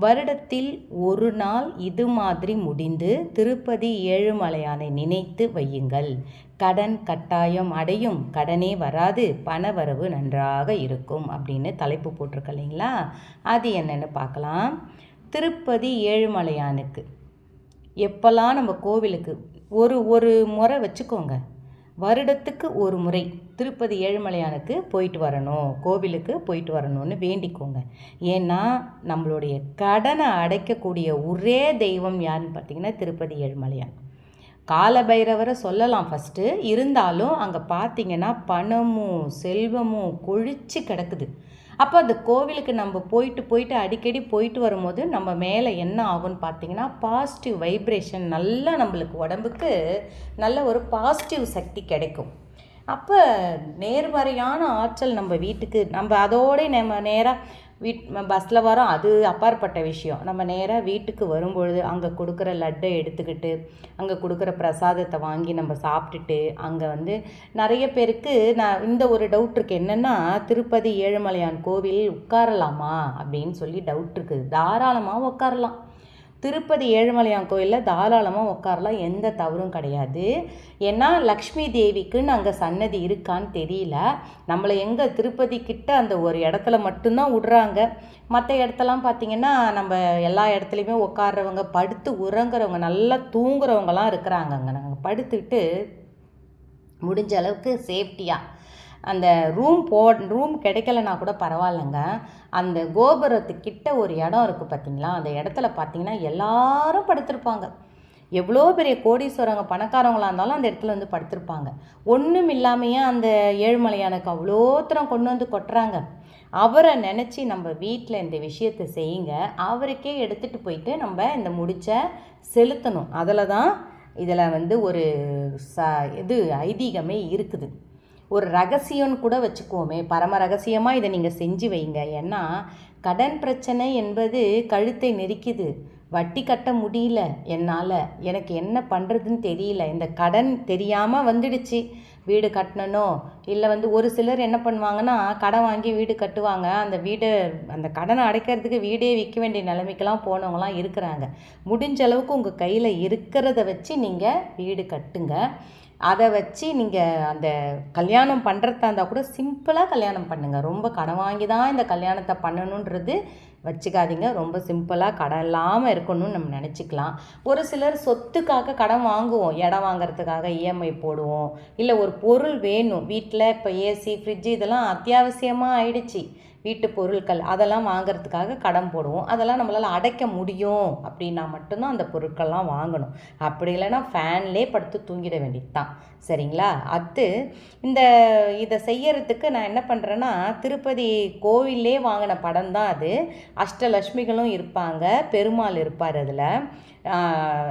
வருடத்தில் ஒரு நாள் இது மாதிரி முடிந்து திருப்பதி ஏழுமலையானை நினைத்து வையுங்கள். கடன் கட்டாயம் அடையும் கடனே வராது பணவரவு நன்றாக இருக்கும் அப்படின்னு தலைப்பு போட்டிருக்க இல்லைங்களா? அது என்னென்னு பார்க்கலாம். திருப்பதி ஏழுமலையானுக்கு. எப்போல்லாம் நம்ம கோவிலுக்கு ஒரு ஒரு முறை வச்சுக்கோங்க. வருடத்துக்கு ஒரு முறை திருப்பதி ஏழுமலையானுக்கு போயிட்டு வரணும் கோவிலுக்கு போயிட்டு வரணும்னு வேண்டிக்கோங்க. ஏன்னா நம்மளுடைய கடனை அடைக்கக்கூடிய ஒரே தெய்வம் யாருன்னு பார்த்தீங்கன்னா திருப்பதி ஏழுமலையான். காலபைரவரை சொல்லலாம் ஃபஸ்ட்டு இருந்தாலும் அங்கே பார்த்தீங்கன்னா பணமும் செல்வமும் கொழிச்சு கிடக்குது. அப்போ அந்த கோவிலுக்கு நம்ம போயிட்டு போயிட்டு அடிக்கடி போயிட்டு வரும்போது நம்ம மேலே என்ன ஆகும்னு பார்த்தீங்கன்னா பாசிட்டிவ் வைப்ரேஷன் நல்லா நம்மளுக்கு உடம்புக்கு நல்ல ஒரு பாசிட்டிவ் சக்தி கிடைக்கும். அப்போ நேர்மறையான ஆற்றல் நம்ம வீட்டுக்கு நம்ம அதோட நம்ம நேராக வீட் பஸ்ஸில் வரோம் அது அப்பாற்பட்ட விஷயம். நம்ம நேராக வீட்டுக்கு வரும்பொழுது அங்கே கொடுக்குற லட்டை எடுத்துக்கிட்டு அங்கே கொடுக்குற பிரசாதத்தை வாங்கி நம்ம சாப்பிட்டுட்டு அங்கே வந்து நிறைய பேருக்கு நான் இந்த ஒரு டவுட் இருக்குது என்னென்னா திருப்பதி ஏழுமலையான் கோவில் உட்காரலாமா அப்படின்னு சொல்லி டவுட் இருக்குது தாராளமாக உட்காரலாம். திருப்பதி ஏழுமலையான் கோயிலில் தாராளமாக உட்காரலாம் எந்த தவறும் கிடையாது. ஏன்னா லக்ஷ்மி தேவிக்குன்னு அங்கே சன்னதி இருக்கான்னு தெரியல. நம்மளை எங்கே திருப்பதி கிட்ட அந்த ஒரு இடத்துல மட்டும்தான் விடுறாங்க. மற்ற இடத்தெல்லாம் பார்த்திங்கன்னா நம்ம எல்லா இடத்துலையுமே உட்காடுறவங்க படுத்து உறங்குறவங்க நல்லா தூங்குறவங்கலாம் இருக்கிறாங்க அங்கே. நாங்கள் படுத்துக்கிட்டு முடிஞ்ச அளவுக்கு சேஃப்டியாக அந்த ரூம் போ ரூம் கிடைக்கலனா கூட பரவாயில்லைங்க. அந்த கோபுரத்துக்கிட்ட ஒரு இடம் இருக்குது பார்த்தீங்களா? அந்த இடத்துல பார்த்தீங்கன்னா எல்லாரும் படுத்திருப்பாங்க. எவ்வளோ பெரிய கோடீஸ்வரங்க பணக்காரவங்களாக இருந்தாலும் அந்த இடத்துல வந்து படுத்திருப்பாங்க. ஒன்றும் இல்லாமையே அந்த ஏழுமலையானுக்கு அவ்வளோத்தரம் கொண்டு வந்து கொட்டுறாங்க. அவரை நினச்சி நம்ம வீட்டில் இந்த விஷயத்தை செய்யுங்க. அவருக்கே எடுத்துகிட்டு போயிட்டு நம்ம இந்த முடிச்ச செலுத்தணும். அதில் தான் இதில் வந்து ஒரு ச இது ஐதீகமே இருக்குது. ஒரு ரகசியம்னு கூட வச்சுக்குவோமே. பரம ரகசியமாக இதை நீங்கள் செஞ்சு வைங்க. ஏன்னா கடன் பிரச்சனை என்பது கழுத்தை நெரிக்குது. வட்டி கட்ட முடியல என்னால். எனக்கு என்ன பண்ணுறதுன்னு தெரியல. இந்த கடன் தெரியாமல் வந்துடுச்சு. வீடு கட்டணும் இல்லை வந்து ஒரு சிலர் என்ன பண்ணுவாங்கன்னா கடன் வாங்கி வீடு கட்டுவாங்க. அந்த வீடு அந்த கடனை அடைக்கிறதுக்கு வீடே விற்க வேண்டிய நிலைமைக்கெல்லாம் போனவங்களாம் இருக்கிறாங்க. முடிஞ்ச அளவுக்கு உங்கள் கையில் இருக்கிறத வச்சு நீங்கள் வீடு கட்டுங்க. அதை வச்சு நீங்கள் அந்த கல்யாணம் பண்ணுறதா இருந்தால் கூட சிம்பிளாக கல்யாணம் பண்ணுங்கள் ரொம்ப கடன் வாங்கி தான் இந்த கல்யாணத்தை பண்ணணுன்றது வச்சுக்காதீங்க. ரொம்ப சிம்பிளாக கடன் இல்லாமல் இருக்கணும்னு நம்ம நினச்சிக்கலாம். ஒரு சிலர் சொத்துக்காக கடன் வாங்குவோம். இடம் வாங்குறதுக்காக இஎம்ஐ போடுவோம். இல்லை ஒரு பொருள் வேணும். வீட்டில் இப்போ ஏசி ஃப்ரிட்ஜு இதெல்லாம் அத்தியாவசியமாக ஆயிடுச்சு. வீட்டு பொருட்கள் அதெல்லாம் வாங்குறதுக்காக கடன் போடுவோம். அதெல்லாம் நம்மளால் அடைக்க முடியும். அப்படின்னா மட்டும்தான் அந்த பொருட்கள்லாம் வாங்கணும். அப்படி இல்லைன்னா ஃபேன்லே படுத்து தூங்கிட வேண்டியது தான் சரிங்களா? அது இந்த இதை செய்யறதுக்கு நான் என்ன பண்ணுறேன்னா திருப்பதி கோவிலே வாங்கின படம் தான் அது. அஷ்டலட்சுமிகளும் இருப்பாங்க பெருமாள் இருப்பார் அதில்.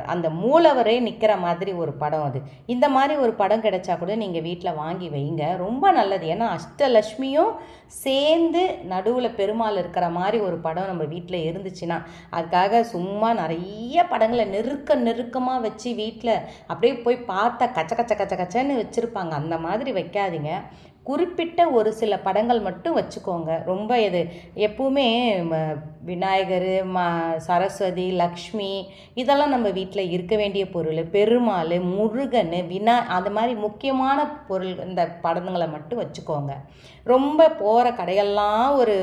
அந்த மூலவரே நிற்கிற மாதிரி ஒரு படம் அது. இந்த மாதிரி ஒரு படம் கிடைச்சா கூட நீங்கள் வீட்டில் வாங்கி வைங்க. ரொம்ப நல்லது. ஏன்னா அஷ்டலக்ஷ்மியும் சேர்ந்து நடுவில் பெருமாள் இருக்கிற மாதிரி ஒரு படம் நம்ம வீட்டில் இருந்துச்சுன்னா அதுக்காக சும்மா நிறைய படங்களை நெருக்க நெருக்கமாக வச்சு வீட்டில் அப்படியே போய் பார்த்தா கச்ச கச்ச கச்ச கச்சன்னு வச்சுருப்பாங்க. அந்த மாதிரி வைக்காதீங்க. குறிப்பிட்ட ஒரு சில படங்கள் மட்டும் வச்சுக்கோங்க. ரொம்ப இது எப்பவுமே விநாயகர் மா சரஸ்வதி லக்ஷ்மி இதெல்லாம் நம்ம வீட்டில் இருக்க வேண்டிய பொருள். பெருமாள் முருகன் வினா அது மாதிரி முக்கியமான பொருள் இந்த படங்களை மட்டும் வச்சுக்கோங்க. ரொம்ப போகிற கடையெல்லாம் ஒரு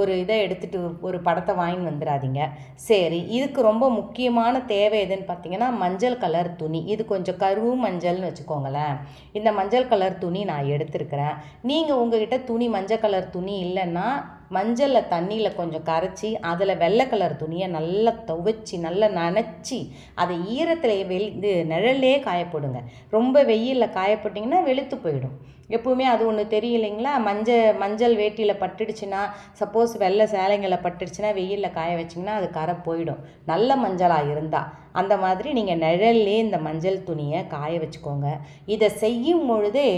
ஒரு இதை எடுத்துகிட்டு ஒரு படத்தை வாங்கி வந்துடாதீங்க சரி இதுக்கு ரொம்ப முக்கியமான தேவை எதுன்னு பார்த்தீங்கன்னா மஞ்சள் கலர் துணி. இது கொஞ்சம் கருவு மஞ்சள்னு வச்சுக்கோங்களேன். இந்த மஞ்சள் கலர் துணி நான் எடுத்திருக்கிறேன். நீங்கள் உங்ககிட்ட துணி மஞ்சள் கலர் துணி இல்லைன்னா மஞ்சளில் தண்ணியில் கொஞ்சம் கரைச்சி அதில் வெள்ளை கலர் துணியை நல்லா துவைச்சி நல்லா நனைச்சி அதை ஈரத்தில் வெளி இது நிழல்லே காயப்போடுங்க. ரொம்ப வெயிலில் காயப்பட்டிங்கன்னா வெளுத்து போயிடும். எப்பவுமே அது ஒன்று தெரியலைங்களா? மஞ்சள் மஞ்சள் வேட்டியில் பட்டுடுச்சுன்னா சப்போஸ் வெள்ளை சேலைங்களை பட்டுடுச்சுன்னா வெயிலில் காய வச்சிங்கன்னா அது கரை போயிடும். நல்ல மஞ்சளாக இருந்தால் அந்த மாதிரி நீங்கள் நிழல்லே இந்த மஞ்சள் துணியை காய வச்சுக்கோங்க. இதை செய்யும் பொழுதே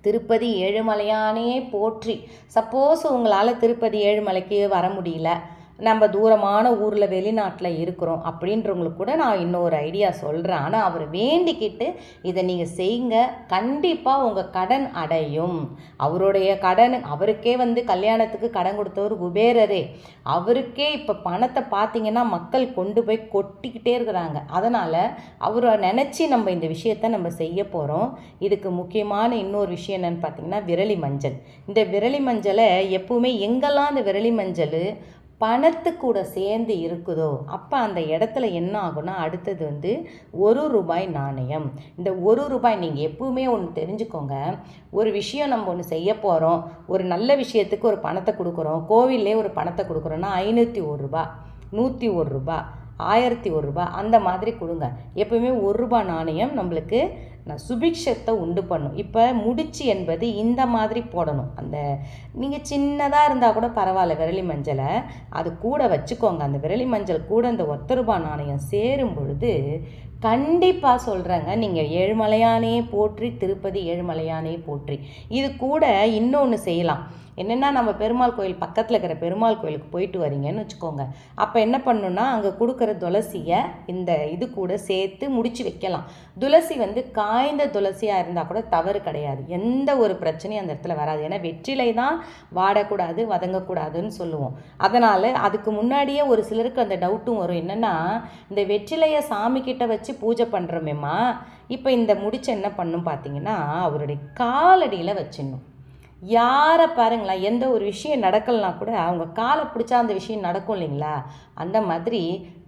திருப்பதி ஏழுமலையானே போற்றி. சப்போஸ் உங்களால் திருப்பதி ஏழுமலைக்கு வர முடியல. நம்ம தூரமான ஊரில் வெளிநாட்டில் இருக்கிறோம் அப்படின்றவங்களுக்கு கூட நான் இன்னொரு ஐடியா சொல்கிறேன் ஆனால் அவர் வேண்டிக்கிட்டு இதை நீங்கள் செய்யுங்க. கண்டிப்பாக உங்கள் கடன் அடையும். அவருடைய கடன் அவருக்கே வந்து கல்யாணத்துக்கு கடன் கொடுத்தவர் குபேரரே. அவருக்கே இப்போ பணத்தை பார்த்தீங்கன்னா மக்கள் கொண்டு போய் கொட்டிக்கிட்டே இருக்கிறாங்க. அதனால் அவரை நினச்சி நம்ம இந்த விஷயத்த நம்ம செய்ய போகிறோம் இதுக்கு முக்கியமான இன்னொரு விஷயம் என்னென்னு பார்த்தீங்கன்னா விரலி மஞ்சள். இந்த விரலி மஞ்சளை எப்பவுமே எங்கெல்லாம் அந்த விரலி மஞ்சள் பணத்து கூட சேர்ந்து இருக்குதோ? அப்போ அந்த இடத்துல என்ன ஆகும்னா அடுத்தது வந்து ஒரு ரூபாய் நாணயம். இந்த ஒரு ரூபாய் நீங்கள் எப்பவுமே ஒன்று தெரிஞ்சுக்கோங்க. ஒரு விஷயம் நம்ம ஒன்று செய்ய போகிறோம் ஒரு நல்ல விஷயத்துக்கு ஒரு பணத்தை கொடுக்குறோம். கோவில்லே ஒரு பணத்தை கொடுக்குறோன்னா ஐநூற்றி ஒரு ரூபா நூற்றி ஒரு ரூபா ஆயிரத்தி ஒரு ரூபா அந்த மாதிரி கொடுங்க. எப்பவுமே ஒரு ரூபா நாணயம் நம்மளுக்கு நான் சுபிக்ஷத்தை உண்டு பண்ணும். இப்போ முடிச்சு என்பது இந்த மாதிரி போடணும். அந்த நீங்கள் சின்னதாக இருந்தால் கூட பரவாயில்ல விரலி மஞ்சளை. அது கூட வச்சுக்கோங்க. அந்த விரலி மஞ்சள் கூட இந்த ஒத்த ரூபா நாணயம் சேரும் பொழுது கண்டிப்பாக சொல்கிறேங்க நீங்கள் ஏழுமலையானே போற்றி திருப்பதி ஏழுமலையானே போற்றி. இது கூட இன்னொன்று செய்யலாம். என்னென்னா நம்ம பெருமாள் கோயில் பக்கத்தில் இருக்கிற பெருமாள் கோயிலுக்கு போயிட்டு வரீங்கன்னு வச்சுக்கோங்க. அப்போ என்ன பண்ணணுன்னா அங்கே கொடுக்குற துளசியை இந்த இது கூட சேர்த்து முடிச்சு வைக்கலாம். துளசி வந்து காய்ந்த துளசியாக இருந்தால் கூட தவறு கிடையாது. எந்த ஒரு பிரச்சனையும் அந்த இடத்துல வராது. ஏன்னா வெற்றிலை தான் வாடக்கூடாது வதங்கக்கூடாதுன்னு சொல்லுவோம். அதனால் அதுக்கு முன்னாடியே ஒரு சிலருக்கு அந்த டவுட்டும் வரும். என்னென்னா இந்த வெற்றிலையை சாமிக்கிட்ட வச்சு பூஜை பண்ணுறோமேம்மா இப்போ இந்த முடிச்ச என்ன பண்ணும் பார்த்தீங்கன்னா அவருடைய காலடியில் வச்சிடணும். யாரை பாருங்களேன் எந்த ஒரு விஷயம் நடக்கலனா கூட அவங்க காலை பிடிச்சா அந்த விஷயம் நடக்கும் இல்லைங்களா? அந்த மாதிரி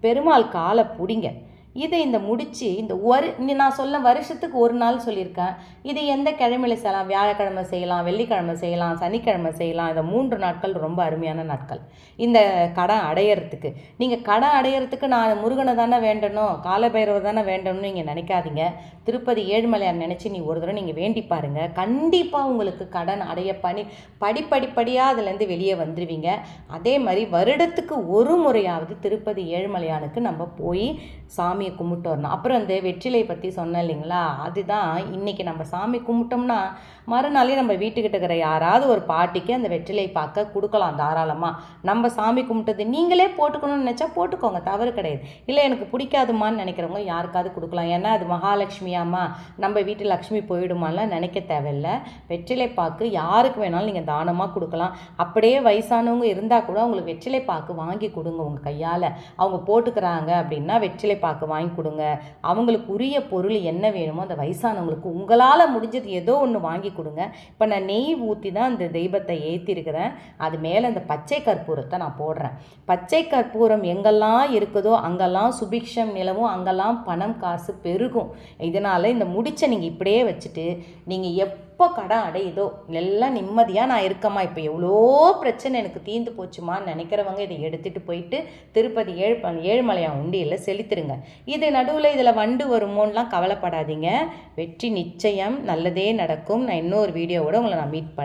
பெருமாள் காலை பிடிங்க. இதை இந்த முடித்து இந்த ஒரு நான் சொல்ல வருஷத்துக்கு ஒரு நாள் சொல்லியிருக்கேன். இது எந்த கிழமையில செய்யலாம்? வியாழக்கிழமை செய்யலாம் வெள்ளிக்கிழமை செய்யலாம் சனிக்கிழமை செய்யலாம். இந்த மூன்று நாட்கள் ரொம்ப அருமையான நாட்கள். இந்த கடன் அடையிறதுக்கு. நீங்கள் கடன் அடையிறதுக்கு நான் முருகனை தானே வேண்டணும் காலபைரவர் தானே வேண்டணும்னு நீங்கள் நினைக்காதீங்க. திருப்பதி ஏழுமலையார் நினச்சி நீ ஒரு தடவை நீங்கள் வேண்டி பாருங்கள் கண்டிப்பாக உங்களுக்கு கடன் அடைய பணி படிப்படிப்படியாக அதுலேருந்து வெளியே வந்துடுவீங்க அதே மாதிரி வருடத்துக்கு ஒரு முறையாவது திருப்பதி ஏழுமலையானுக்கு நம்ம போய் சாமி சாமியை கும்பிட்டு வரணும். அப்புறம் இந்த வெற்றிலை பற்றி சொன்னேன் இல்லைங்களா? அதுதான் இன்றைக்கி நம்ம சாமி கும்பிட்டோம்னா மறுநாளே நம்ம வீட்டுக்கிட்ட இருக்கிற யாராவது ஒரு பாட்டிக்கு அந்த வெற்றிலை பார்க்க கொடுக்கலாம் தாராளமாக நம்ம சாமி கும்பிட்டது நீங்களே போட்டுக்கணும்னு நினச்சா போட்டுக்கோங்க தவறு கிடையாது. இல்லை எனக்கு பிடிக்காதுமான்னு நினைக்கிறவங்க யாருக்காவது கொடுக்கலாம். ஏன்னா அது மகாலட்சுமியாம்மா நம்ம வீட்டு லக்ஷ்மி போயிடுமாலாம் நினைக்க தேவையில்லை. வெற்றிலை பாக்கு யாருக்கு வேணாலும் நீங்கள் தானமாக கொடுக்கலாம். அப்படியே வயசானவங்க இருந்தால் கூட அவங்களுக்கு வெற்றிலை பாக்கு வாங்கி கொடுங்க உங்கள் கையால். அவங்க போட்டுக்கிறாங்க அப்படின்னா வெற்றிலை பாக்கு வாங்கி கொடுங்க. அவங்களுக்கு உரிய பொருள் என்ன வேணுமோ அந்த வயசானவங்களுக்கு உங்களால் முடிஞ்சது ஏதோ ஒன்று வாங்கி கொடுங்க. இப்போ நான் நெய் ஊற்றி தான் அந்த தெய்வத்தை ஏற்றிருக்கிறேன் அது மேலே அந்த பச்சை கற்பூரத்தை நான் போடுறேன். பச்சை கற்பூரம் எங்கெல்லாம் இருக்குதோ அங்கெல்லாம் சுபிக்ஷம் நிலவும் அங்கெல்லாம் பணம் காசு பெருகும். இதனால் இந்த முடிச்சை நீங்கள் இப்படியே வச்சுட்டு நீங்கள் எப் எப்போ கடன் அடையுதோ எல்லாம் நிம்மதியாக நான் இருக்கம்மா. இப்போ எவ்வளோ பிரச்சனை எனக்கு தீர்ந்து போச்சுமான்னு நினைக்கிறவங்க இதை எடுத்துகிட்டு போயிட்டு திருப்பதி ஏழு ஏழுமலையான் உண்டியில் செலுத்திருங்க. இது நடுவில் இதில் வண்டு வருமோன்னெலாம் கவலைப்படாதீங்க. வெற்றி நிச்சயம். நல்லதே நடக்கும். நான் இன்னொரு வீடியோவோட உங்களை நான் மீட் பண்ணேன்